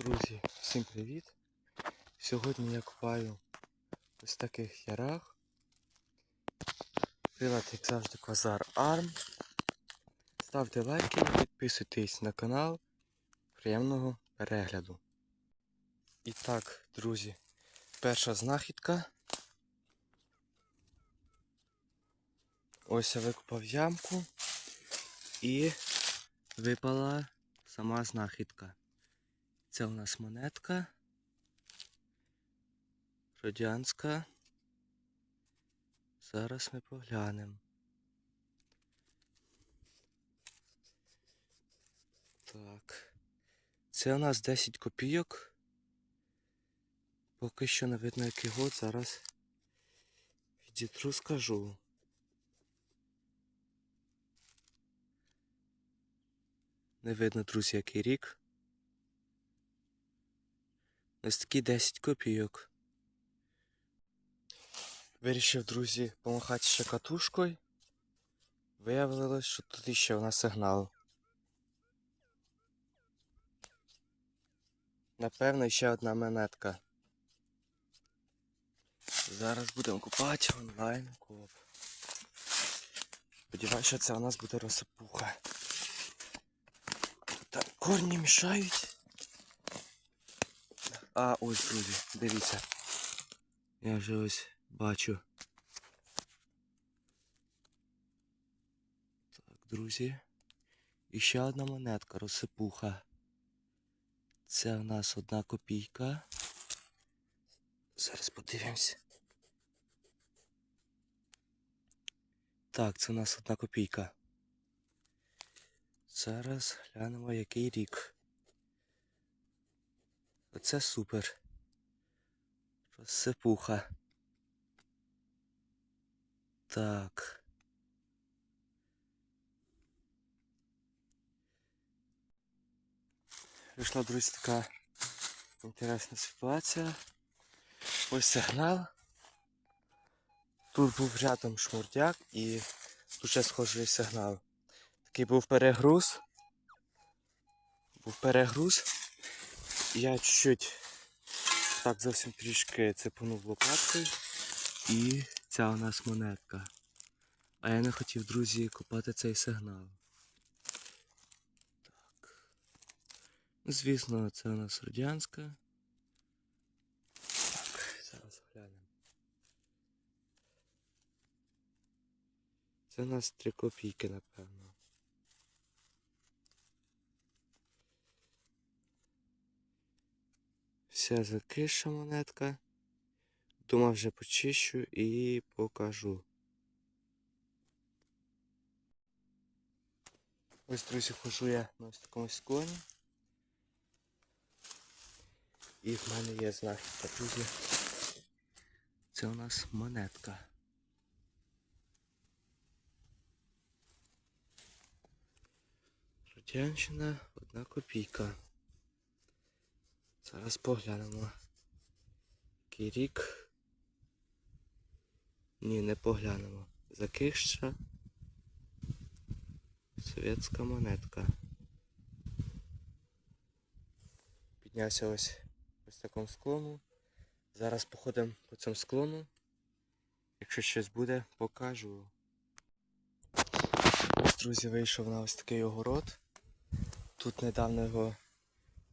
Друзі, всім привіт! Сьогодні я купаю ось таких ярах. Прилад, як завжди, Квазар Арм. Ставте лайки, підписуйтесь на канал. Приємного перегляду. І так, друзі, перша знахідка. Ось я викопав ямку і випала сама знахідка. Це у нас монетка. Радянська. Зараз ми поглянемо. Так. Це у нас 10 копійок. Поки що не видно який год. Зараз відітру скажу. Не видно, друзі, який рік. Ось такі 10 копійок. Вирішив, друзі, помахати ще катушкою. Виявилось, що тут іще нас сигнал. Напевно, ще одна монетка. Зараз будемо купати онлайн коп. Сподіваюся, що це у нас буде розсипуха. Тут корні мішають. А, ось, друзі, дивіться. Я вже ось бачу. Так, друзі. І ще одна монетка, розсипуха. Це у нас одна копійка. Зараз подивимось. Так, це у нас одна копійка. Зараз глянемо, який рік. Оце супер. Розсипуха. Так. Вийшла, друзі, така інтересна ситуація. Ось сигнал. Тут був рядом шмурдяк і дуже схожий сигнал. Такий був перегруз. Був перегруз. Я чуть-чуть так зовсім трішки цепанув лопаткою. І ця у нас монетка. А я не хотів, друзі, копати цей сигнал. Так. Звісно, це у нас радянська. Так, зараз глянемо. Це у нас 3 копійки, напевно. Вся закиша монетка. Думав вже почищу і покажу. Ось, друзі, хожу я на ось такому склоні. І в мене є знахідка, друзі. Це у нас монетка. Радянщина, одна копійка. Зараз поглянемо. Який рік. Ні, не поглянемо. Закища. Совєтська монетка. Піднявся ось ось такому склону. Зараз походимо по цьому склону. Якщо щось буде, покажу. Друзі, вийшов на ось такий огород. Тут недавно його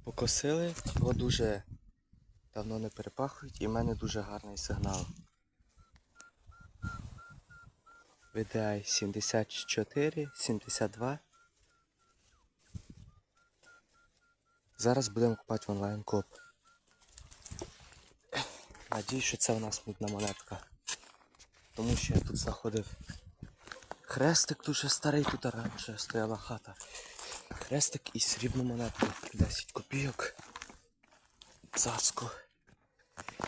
покосили, його дуже давно не перепахують і в мене дуже гарний сигнал. VDI 74, 72. Зараз будемо купати в онлайн коп. Надіюсь, що це у нас мідна монетка. Тому що я тут знаходив хрестик дуже старий, тут раніше стояла хата. Хрестик і срібну монетку 10 копійок. Цацку.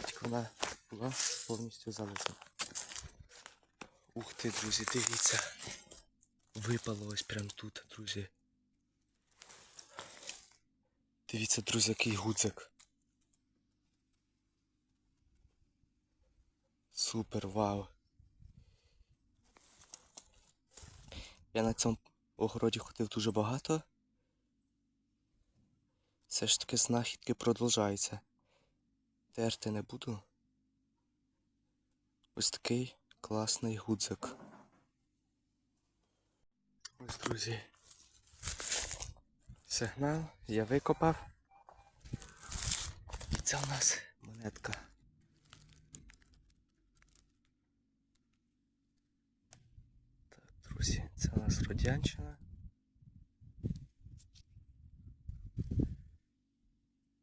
Тільки вона була повністю залита. Ух ти, друзі, дивіться. Випало ось прям тут, друзі. Дивіться, друзі, який гудзик. Супер, вау. Я на цьому огороді ходив дуже багато. Все ж таки знахідки продовжаються. Терти не буду. Ось такий класний гудзик. Ось, друзі. Сигнал я викопав. І це у нас монетка. Так, друзі, це у нас Родянщина.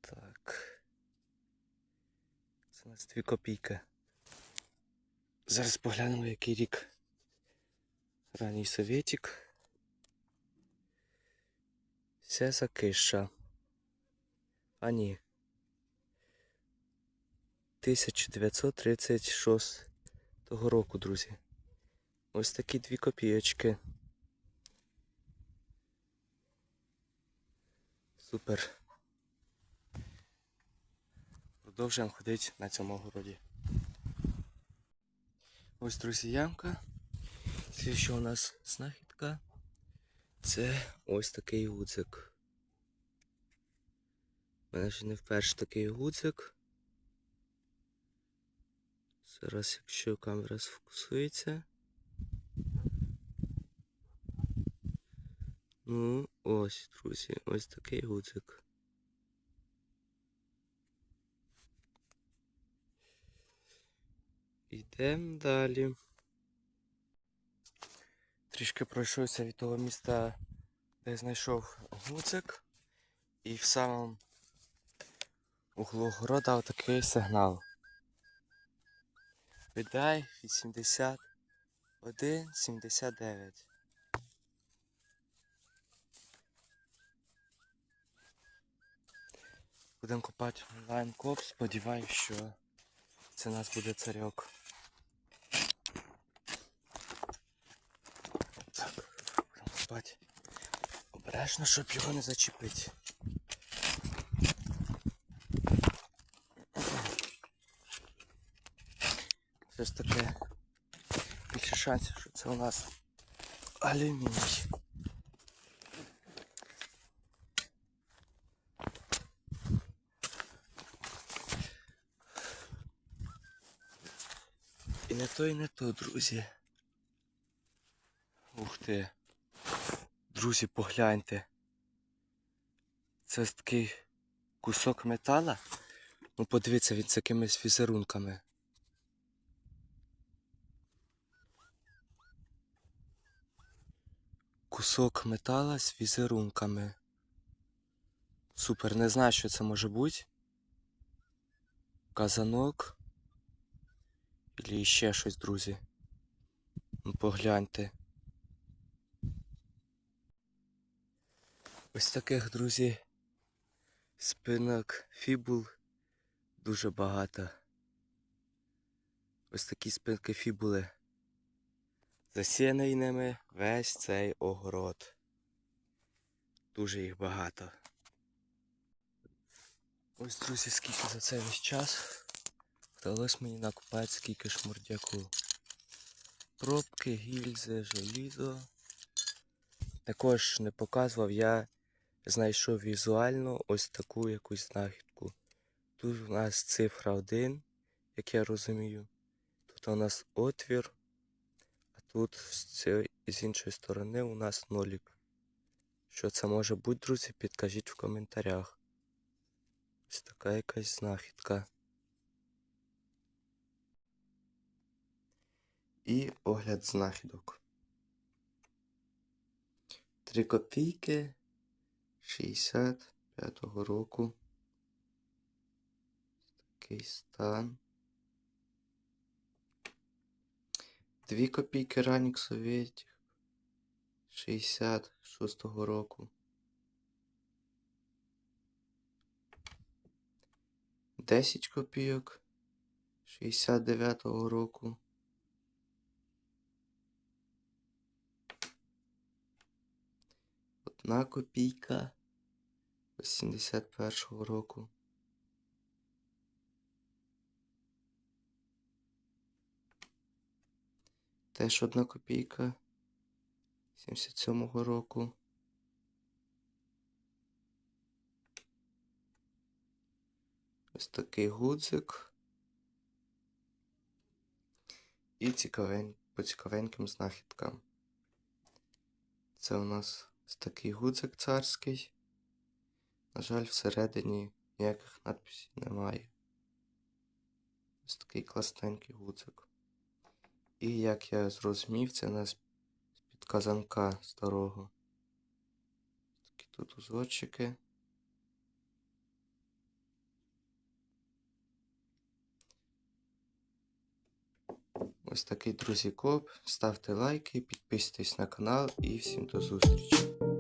Так. Нас дві копійки. Зараз поглянемо, який рік. Ранній совєтік. Все закиша. А ні. 1936 року, друзі. Ось такі дві копійочки. Супер. Продовжуємо ходити на цьому городі. Ось, друзі, ямка. Слідча у нас знахідка. Це ось такий гудзик. У мене ще не вперше такий гудзик. Зараз, якщо камера сфокусується. Ну, ось, друзі, ось такий гудзик. Йдемо далі. Трішки пройшовся від того міста, де знайшов гуцик. І в самому углу города отакий сигнал. Віддай 81 79. Будемо копати онлайн коп, сподіваюсь, що це нас буде царьок. Будемо. Обережно, щоб його не зачепити. Ж таки більше шансів, що це у нас алюміній. І не то, і не то, друзі. Ух ти. Друзі, погляньте. Це такий кусок метала. Ну подивіться він з якимись візерунками. Кусок метала з візерунками. Супер, не знаю, що це може бути. Казанок. Ілі ще щось, друзі. Ну погляньте. Ось таких, друзі, спинок фібул дуже багато. Ось такі спинки фібули. Засіяний ними весь цей огород. Дуже їх багато. Ось, друзі, скільки за цей весь час вдалося мені накопати скільки шмурдяку. Пробки, гільзи, желізо. Також не показував, я знайшов візуально ось таку якусь знахідку. Тут у нас цифра 1, як я розумію. Тут у нас отвір, а тут з, іншої сторони у нас нолік. Що це може бути, друзі, підкажіть в коментарях. Ось така якась знахідка. І огляд знахідок. Три копійки 65-го року. Такий стан. Дві копійки ранніх совєтів 66-го року. Десять копійок 69-го року. Одна копійка 81-го року. Теж одна копійка 77-го року. Ось такий гудзик. І цікавень... по цікавеньким знахідкам. Це у нас ось такий гудзик царський. На жаль, всередині ніяких надписів немає. Ось такий класненький гудзик. І як я зрозумів, це у нас з-під казанка старого. Такі тут узорчики. Ось такий друзі коп. Ставте лайки, підписуйтесь на канал і всім до зустрічі.